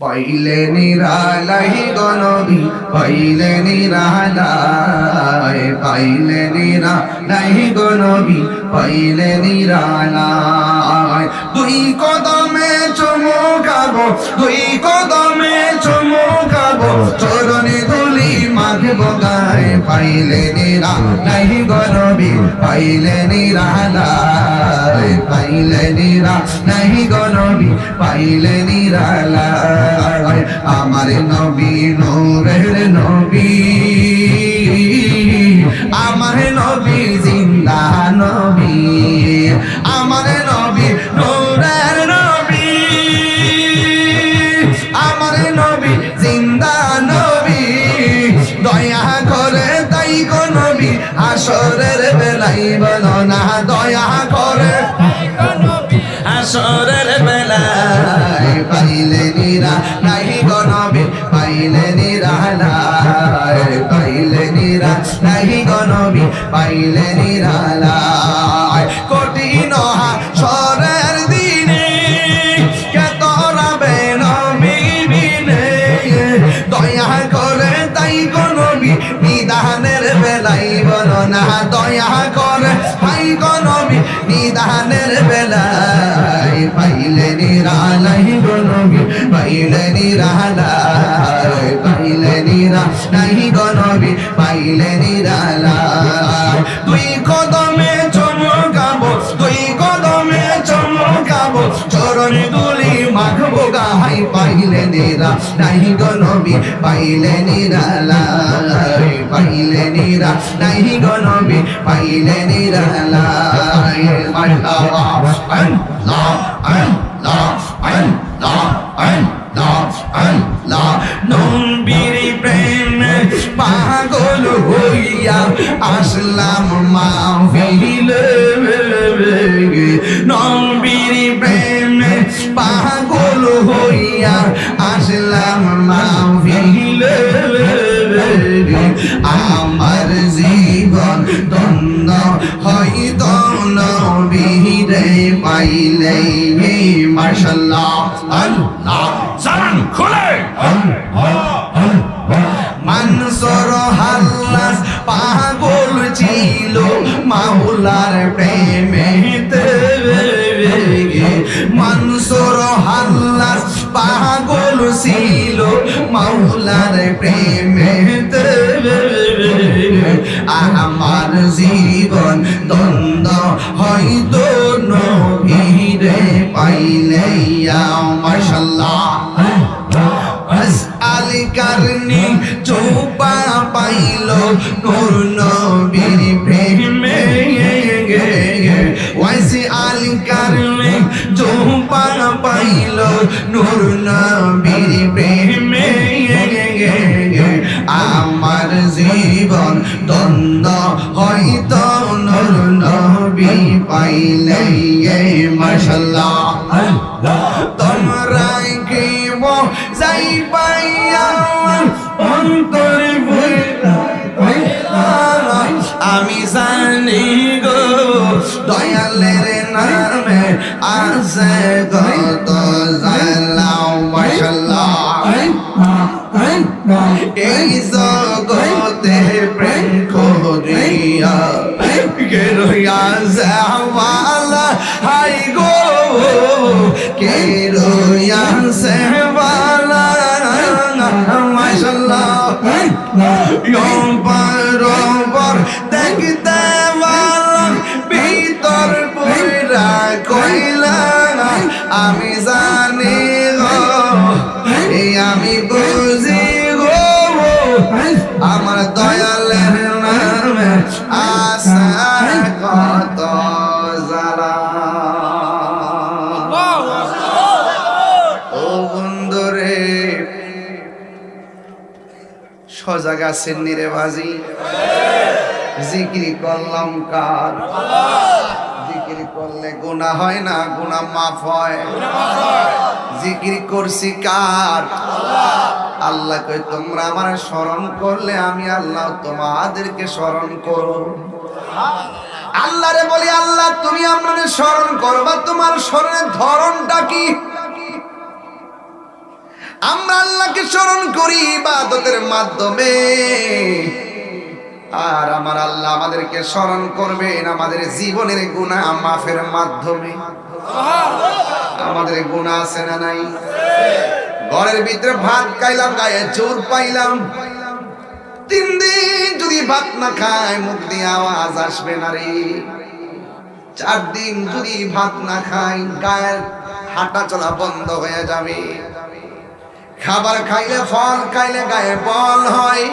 পাইলে নিরালাই গনবি পাইলে নিরালাই পাইলে নিরালাই গনবি পাইলে নিরালাই। দুই কদমে চমকাবো দুই কদমে চমকাবো গায়ে নিরা নাই গনবি পাইলে নিরালাই পাইলে নিরা নাই গনবি পাইলে নিরালাই আমার নবী বলো না দয়া করে। আসরের বেলায় পাইলে নিরা পাইলে নিরা লাই পাইলে নিরা নাই পাইলে নিরা কঠিন সরের দিনে কে তোরাবে নবী বিনে দয়া করে তাই গনবি গনবি নিদানের বেলায় পাইলে নিরালাই গনবি পাইলে নিরালাই পাইলে নিরা নাই গনবি পাইলে নিরালাই তুই কদমে চমকাবো তুই কদমে চমকাবো চরণে দুলি মাখবো গাহাই পাইলে নিরা নাই গনবি পাইলে নিরালাই পাইলে নিরা নাই গনবি পাইলে নিরালাই মারহাবা প্রেম পাগল হইয়া আসলাম মাহফিলে নবীর প্রেম পাগল হইয়া আসলাম মাহফিলে। আমার জীবন দ্বন্দ্ব হইত নবীরে পাইলে মার্শাল্লাহ আল্লাহ, জান খুলে। মানসর হাল্লাস পাগল ছিল মাওলার প্রেমেতে। মাওলার প্রেমেতে আমার জীবন দ্বন্দ্ব হয়তো নবীরে পাইলে মাশাল্লাহ আলি কারণে চৌপা পাইল নূর নবীর প্রেমে। ওয়াইসি আলি কারণে চৌপা পাইল নূর নবীর জীবন দ্বন্দ্ব হয়তো নূর নবী পাইলে মাশাল্লাহ তোমরাই কি যাই পাইয়া অন্তরে আমি জানি গো দয়ালের নামে আছে কত জালাও মাশাল্লাহ এই দেখতে ওয়ালা ভিতর পুরা কইলা, আমি জানি আমি বুঝি গো, আমার দয়ালের নামে আশা কত জালা ও বন্ধুরে সজা গাছের নিরে বাজি? জিকিরি করলাম কার? জিকিরি করলে গুনাহ হয় না, গুনাহ মাফ হয়। জিকিরি করছি কার? আল্লাহ কই তোমরা আমার স্মরণ করলে আমি আল্লাহ তোমাদেরকে স্মরণ করব। আল্লাহরে বলি, আল্লাহ, তুমি আমাদের স্মরণ করবা, তোমার স্মরণের ধরনটা কি? আমরা আল্লাহকে স্মরণ করি ইবাদতের মাধ্যমে। আর আমার আল্লাহ আমাদেরকে স্মরণ করবেন আমাদের জীবনের গুনাহ মাফের মাধ্যমে। আমাদের গুনাহ আছে না নাই? ঘরের ভিতরে ভাত খাইলাম, গায়ে জোর পাইলাম। তিন দিন যদি ভাত না খায়, মুখ দিয়ে আওয়াজ আসবে না রে। চার দিন যদি ভাত না খাই গায়ের হাঁটা চলা বন্ধ হয়ে যাবে। খাবার খাইলে ফল, খাইলে গায়ে বল হয়।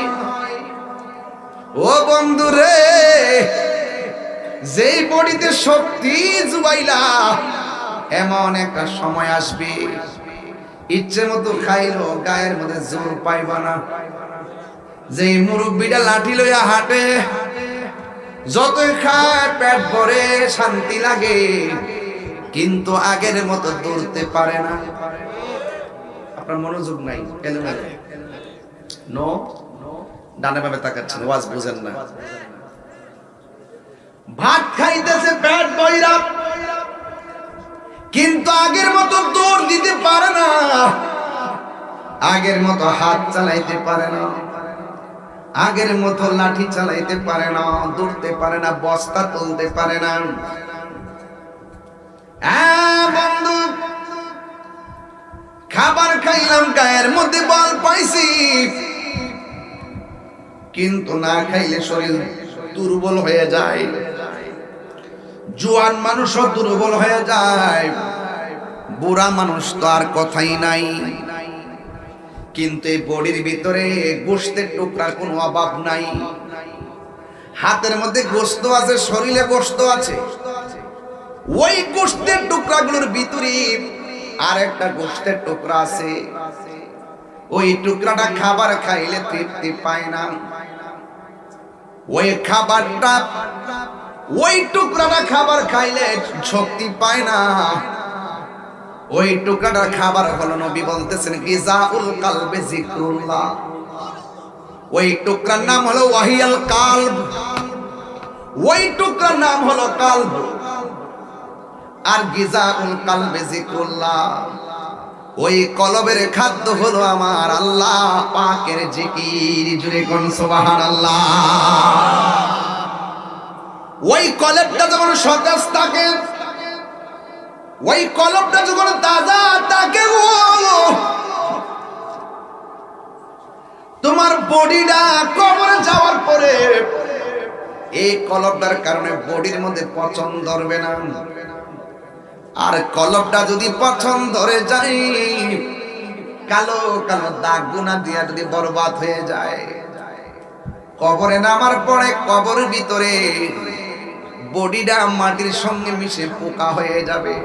ও বন্ধু রে যেই বডিতে শক্তি জুবাইলা, এমন একটা সময় আসবে। ইচ্ছে মতো খাইলো, গায়ের মধ্যে জোর পাইবা না। যেই মুরব্বীটা লাঠি লইয়া হাঁটে, যতই খায় পেট ভরে, শান্তি লাগে, কিন্তু আগের মতো দৌড়তে পারে না। আপনার মনোযোগ নাই এলোমেলো নো ডানে ভাবে তাকাচ্ছেন, ওয়াজ বুঝেন না। ভাত খাইতেছে পেট বইরা কিন্তু আগের মতো দৌড় দিতে পারে না। আগের মতো হাত চালাইতে পারে না, আগের মতো লাঠি চালাইতে পারে না, দৌড়তে পারে না, বস্তা তুলতে পারে না। কিন্তু না খাইলে শরীর দুর্বল হয়ে যায়। জোয়ান মানুষও দুর্বল হয়ে যায়। বুড়া মানুষ তো আর কথাই নাই। কিন্তু এই বডির ভিতরে গোস্তের টুকরার কোনো অভাব নাই। হাতের মধ্যে গোস্ত আছে, শরীরে গোস্ত আছে। ওই গোস্তের টুকরাগুলোর ভিতরে আর একটা গোস্তের টুকরা আছে। ওই টুকরাটা খাবার খাইলে তৃপ্তি পায় না। ওই খাবারটা, ওই টুকরাটা খাবার খাইলে শক্তি পায় না। ওই টুকরাটা খাবার হলো নবী বলতেছেন, গিজাউল কালবে জিক্রুল্লাহ ওই টুকরার নাম হলো ওয়াহিয়াল কালব। ওই টুকরার নাম হলো কালব। আর গিজাউল কালবে জিক্রুল্লাহ ওই কলবের খাদ্য হলো আমার আল্লাহ পাকের জিকির। জুড়ে কোন সুবহানাল্লাহ। ওই কলবটা যখন সতেজ থাকে, ওই কলবটা যখন তাজা তাকে তোমার বডিটা কবরে যাওয়ার পরে এই কলবটার কারণে বডির মধ্যে পচন ধরবে না। আর কলবটা যদি পছন্দ ধরে যাই কালো কালো দাগ গুনা দিয়া যদি বরবাদ হয়ে যায়, কবরে নামার পরে কবর ভিতরে বডিটা মাটির সঙ্গে মিশে পোকা হয়ে যাবে।